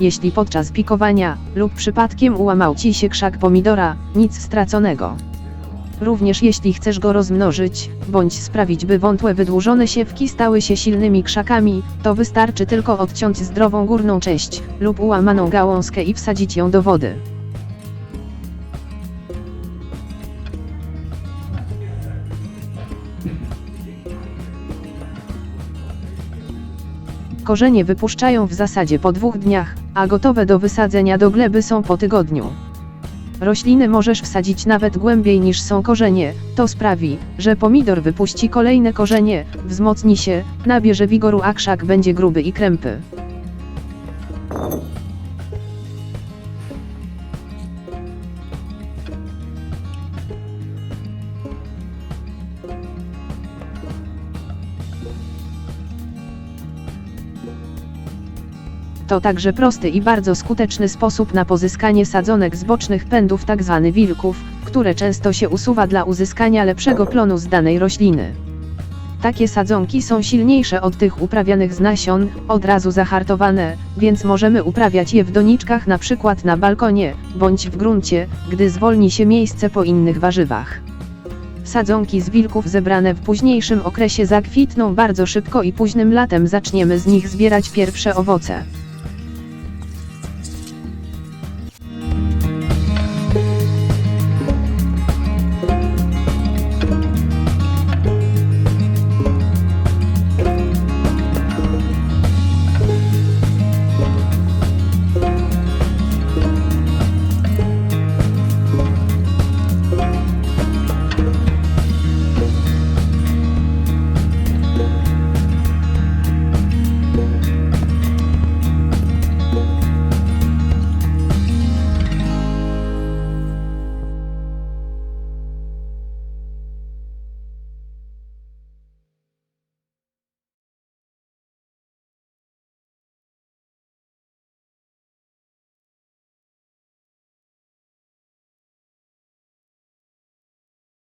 jeśli podczas pikowania, lub przypadkiem ułamał Ci się krzak pomidora, nic straconego. Również jeśli chcesz go rozmnożyć, bądź sprawić by wątłe wydłużone siewki stały się silnymi krzakami, to wystarczy tylko odciąć zdrową górną część, lub ułamaną gałązkę i wsadzić ją do wody. Korzenie wypuszczają w zasadzie po dwóch dniach, a gotowe do wysadzenia do gleby są po tygodniu. Rośliny możesz wsadzić nawet głębiej niż są korzenie, to sprawi, że pomidor wypuści kolejne korzenie, wzmocni się, nabierze wigoru a krzak będzie gruby i krępy. To także prosty i bardzo skuteczny sposób na pozyskanie sadzonek z bocznych pędów tzw. wilków, które często się usuwa dla uzyskania lepszego plonu z danej rośliny. Takie sadzonki są silniejsze od tych uprawianych z nasion, od razu zahartowane, więc możemy uprawiać je w doniczkach na przykład na balkonie, bądź w gruncie, gdy zwolni się miejsce po innych warzywach. Sadzonki z wilków zebrane w późniejszym okresie zakwitną bardzo szybko i późnym latem zaczniemy z nich zbierać pierwsze owoce.